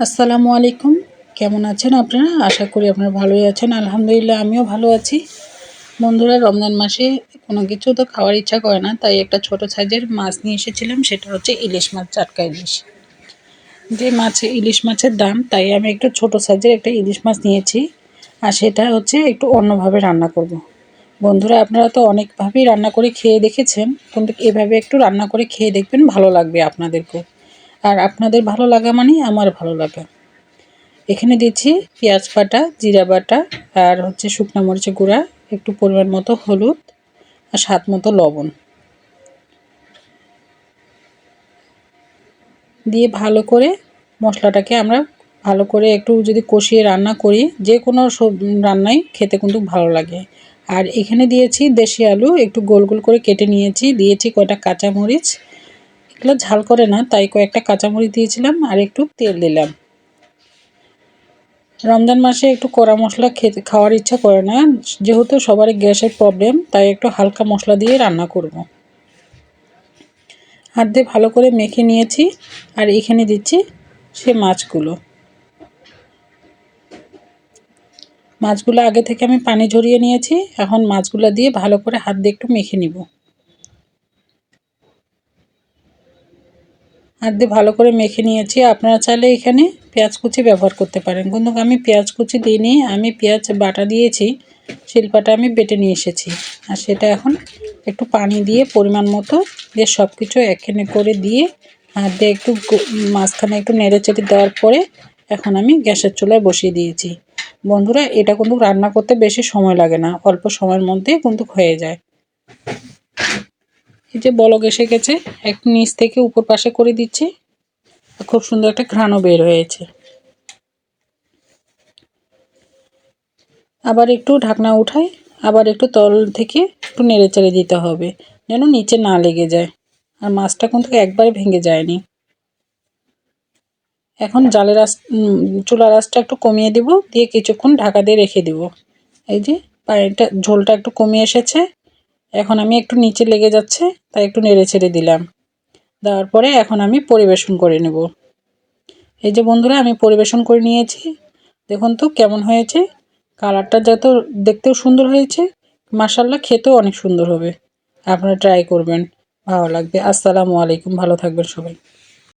আসসালামু আলাইকুম। কেমন আছেন আপনারা? আশা করি আপনারা ভালোই আছেন। আলহামদুলিল্লাহ, আমিও ভালো আছি। বন্ধুরা, রমজান মাসে কোনো কিছু তো খাওয়ার ইচ্ছা করে না, তাই একটা ছোট সাইজের মাছ নিয়ে এসেছিলাম, সেটা হচ্ছে ইলিশ মাছ, চাটকা ইলিশ। যে মাছে, ইলিশ মাছের দাম, তাই আমি একটু ছোট সাইজের একটা ইলিশ মাছ নিয়েছি, আর সেটা হচ্ছে একটু অন্যভাবে রান্না করব। বন্ধুরা, আপনারা তো অনেকভাবেই রান্না করে খেয়ে দেখেছেন, কিন্তু এভাবে একটু রান্না করে খেয়ে দেখবেন, ভালো লাগবে আপনাদেরকেও। আর আপনাদের ভালো লাগা মানেই আমার ভালো লাগা। এখানে দিচ্ছি পেঁয়াজ বাটা, জিরা বাটা আর হচ্ছে শুকনো মরিচের গুঁড়া, একটু পরিমাণ মতো হলুদ আর স্বাদ মতো লবণ। দিয়ে ভালো করে মশলাটাকে আমরা ভালো করে একটু যদি কষিয়ে রান্না করি, যে কোনো সব রান্নাই খেতে কিন্তু ভালো লাগে। আর এখানে দিয়েছি দেশি আলু, একটু গোল গোল করে কেটে নিয়েছি, দিয়েছি কয়টা কাঁচামরিচ এগুলো ঝাল করে না, তাই কয়েকটা কাঁচামরিচ দিয়েছিলাম আর একটু তেল দিলাম। রমজান মাসে একটু কড়া মশলা খেতে, খাওয়ার ইচ্ছা করে না, যেহেতু সবারই গ্যাসের প্রবলেম, তাই একটু হালকা মশলা দিয়ে রান্না করব। হাত দিয়ে ভালো করে মেখে নিয়েছি আর এখানে দিচ্ছি সে মাছগুলো। মাছগুলো আগে থেকে আমি পানি ঝরিয়ে নিয়েছি, এখন মাছগুলো দিয়ে ভালো করে হাত দিয়ে একটু মেখে নিব। হাত দিয়ে ভালো করে মেখে নিয়েছি। আপনারা চাইলে এখানে পেঁয়াজ কুচি ব্যবহার করতে পারেন। কিন্তু আমি পেঁয়াজ কুচি দিইনি, আমি পেঁয়াজ বাটা দিয়েছি, শিল্পাটা আমি বেটে নিয়ে এসেছি। আর সেটা এখন একটু পানি দিয়ে পরিমাণ মতো দিয়ে সব কিছু একখানে করে দিয়ে হাত দিয়ে একটু মাঝখানে একটু নেড়ে চেড়ে দেওয়ার পরে এখন আমি গ্যাসের চুলায় বসিয়ে দিয়েছি। বন্ধুরা, এটা কিন্তু রান্না করতে বেশি সময় লাগে না, অল্প সময়ের মধ্যে কিন্তু হয়ে যায়। এই যে বলক এসে গেছে একটু নিচ থেকে উপর পাশে করে দিচ্ছি। খুব সুন্দর একটা ঘ্রাণও বের হয়েছে। আবার একটু ঢাকনা উঠাই, আবার একটু তল থেকে একটু নেড়ে চেড়ে দিতে হবে, যেন নিচে না লেগে যায়। আর মাছটা কিন্তু একবারে ভেঙে যায়নি। এখন জালের আস চুলার আঁচটা একটু কমিয়ে দিব, দিয়ে কিছুক্ষণ ঢাকা দিয়ে রেখে দিব। এই যে পানিটা, ঝোলটা একটু কমে এসেছে। এখন আমি একটু নিচে লেগে যাচ্ছে, তাই একটু নেড়ে ছেড়ে দিলাম। দেওয়ার পরে এখন আমি পরিবেশন করে নেব। এই যে বন্ধুরা, আমি পরিবেশন করে নিয়েছি। দেখুন তো কেমন হয়েছে। কালারটা যত দেখতেও সুন্দর হয়েছে মাসাল্লা খেতেও অনেক সুন্দর হবে। আপনারা ট্রাই করবেন, ভালো লাগবে। আসসালামু আলাইকুম, ভালো থাকবেন সবাই।